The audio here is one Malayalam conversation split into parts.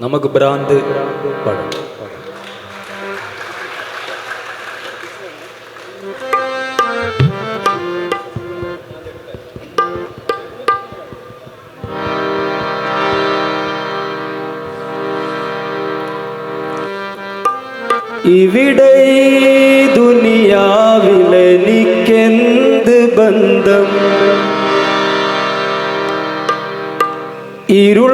നമുക്ക് ഭ്രാന്ത് പാടാം. ഇവിടെ ദുനിയാവിലെനിക്കെന്ത് ബന്ധം? ഇരുൾ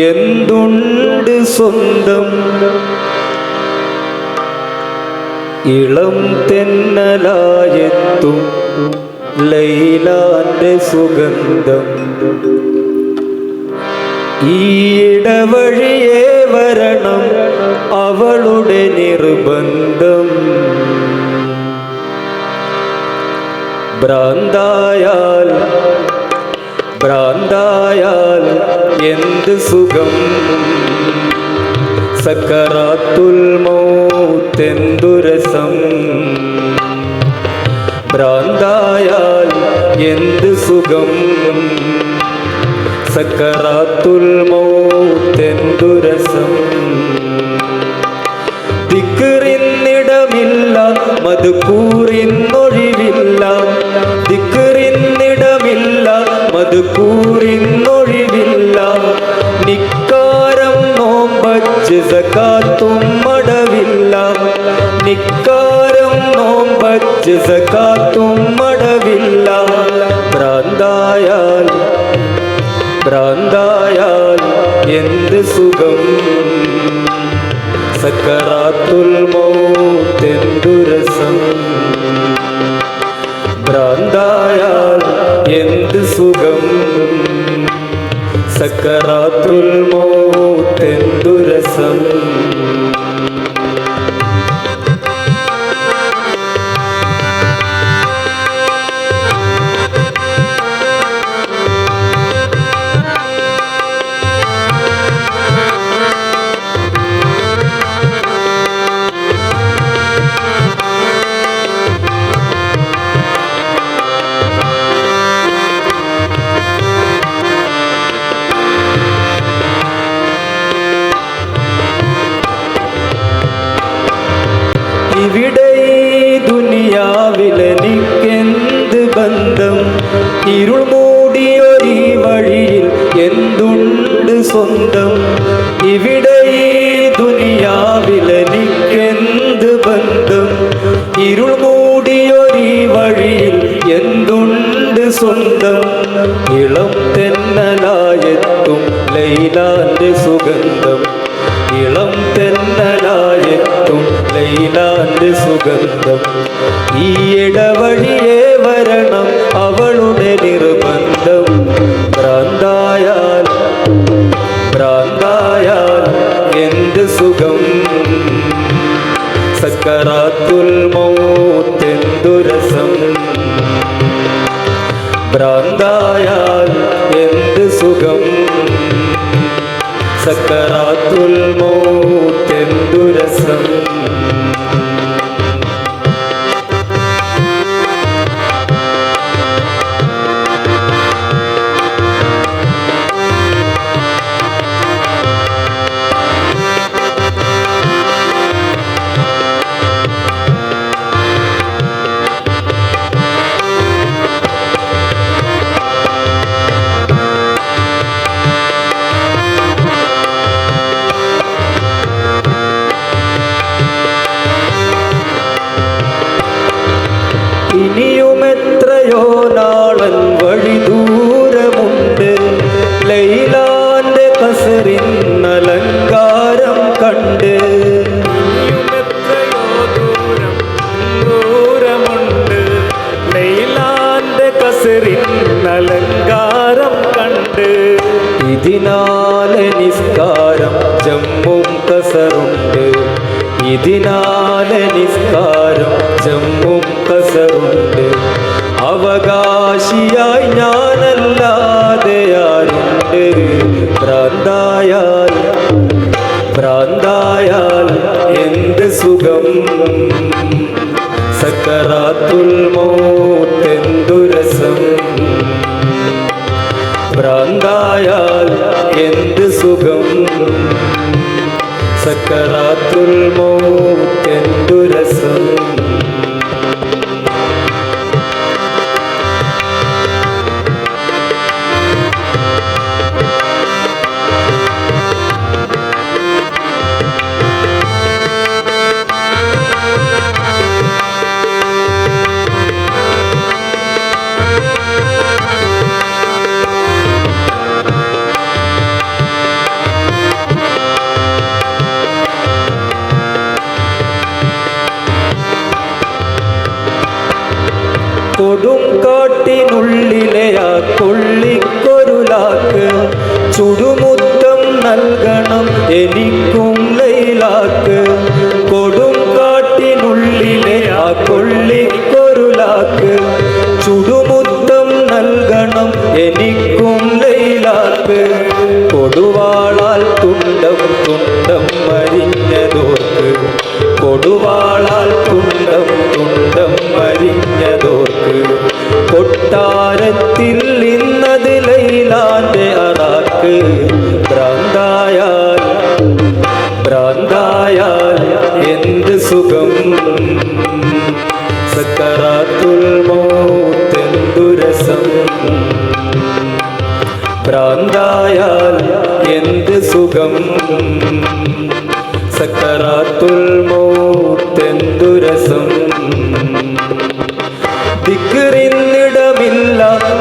എന്തുണ്ട് സ്വന്തം? ഇളം തെന്നലായെത്തും ലൈലാന്റെ സുഗന്ധം. ഈ ഇടവഴിയേ വരണം അവളുടെ നിർബന്ധം. ഭ്രാന്തായാൽ ഭ്രാന്തായാൽ എന്ത് സുഖം? സക്കറാത്തുൽ മൗത്തെന്തുരസം ഭ്രാന്തായാൽ എന്ത് സുഖം? സക്കറാത്തുൽ മൗത്തെന്തുരസം ദിക്കറിന്നിടമില്ല മധുക്കൂറിന്നൊഴിവില്ല ദിക്കറിന്നിടമില്ല മധുക്കൂറിന്നൊഴിവില്ല സക്കാത്തും മടവില്ല. നിക്കാരം നോമ്പച്ച് സക്കാത്തും മടവില്ല. ഭ്രാന്തായാൽ ഭ്രാന്തായാൽ എന്ത് സുഖം? സക്കറാത്തുൽ മൗത്തെന്തുരസം ഭ്രാന്തായാൽ എന്ത് സുഖം? സക്കറാത്തുൽ മൗത്തെന്തുരസം ഇവിടെ ബന്ധം? ഇരുൾ വഴിയിൽ എന്തുണ്ട് ഇവിടെ ബന്ധം? ഇരുൾ വഴിയിൽ എന്തുണ്ട് ഇളം തെന്നലായെത്തും ലൈലാന്റെ സുഗന്ധം. ഇളം ലൈലാന്റെ സുഗന്ധം ഈ ഇടവഴിയെ വരണം അവളുടെ നിർബന്ധം. ഭ്രാന്തായാൽ ഭ്രാന്തായാൽ എന്ത് സുഖം? സക്കറാത്തുൽ മൗത്തെന്തുരസം? ഭ്രാന്തായാൽ എന്ത് സുഖം? സക്കറാത്തുൽ മൗത്തെന്തുരസം അലങ്കാരം കണ്ട്. അലങ്കാരം കണ്ട്. ഇതിനാലെ നിസ്കാരം ജമ്മും കസറുണ്ട്. ഇതിനാലെ നിസ്കാരം ജമ്മും കസറുണ്ട്. അവകാശിയായി ഞാനല്ലാതെ ആരുണ്ട്. ഭ്രാന്തായാൽ എന്ത് സുഖം? സക്കറാത്തുൽ മൗത്തെന്തു രസം? ആ കൊള്ളിക്കൊരുലാക്ക് ചുടുമുത്തം നൽകണം എനിക്കും ലൈലാക്ക്. കൊടും കാട്ടിനുള്ളിലെ ആ കൊള്ളിക്കൊരുലാക്ക് ചുടുമുത്തം നൽകണം എനിക്കും ലൈലാക്ക്. കൊടുവാളാൽ തുണ്ടം തുണ്ടം മരിഞ്ഞതോർക്ക് കൊടുവാളാൽ തുണ്ടം തുണ്ടം മരിഞ്ഞതോർക്ക് കൊട്ടാരത്തിൽ ഇന്നത് ലൈലാന്റെ അറാക്ക്. ഭ്രാന്തായാൽ ഭ്രാന്തായാൽ എന്ത് സുഖം? സക്കറാത്തുൽ മൗത്തെന്തു രസം? ഭ്രാന്തായാൽ എന്ത് സുഖം? സക്കറാത്തുൽ മൗത്തെന്തു രസം?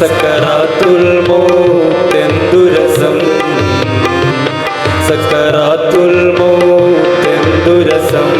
സക്കറാത്തുൽ മൗത്തെന്തു രസം? സക്കറാത്തുൽ മൗത്തെന്തു സക്കറാത്തുൽ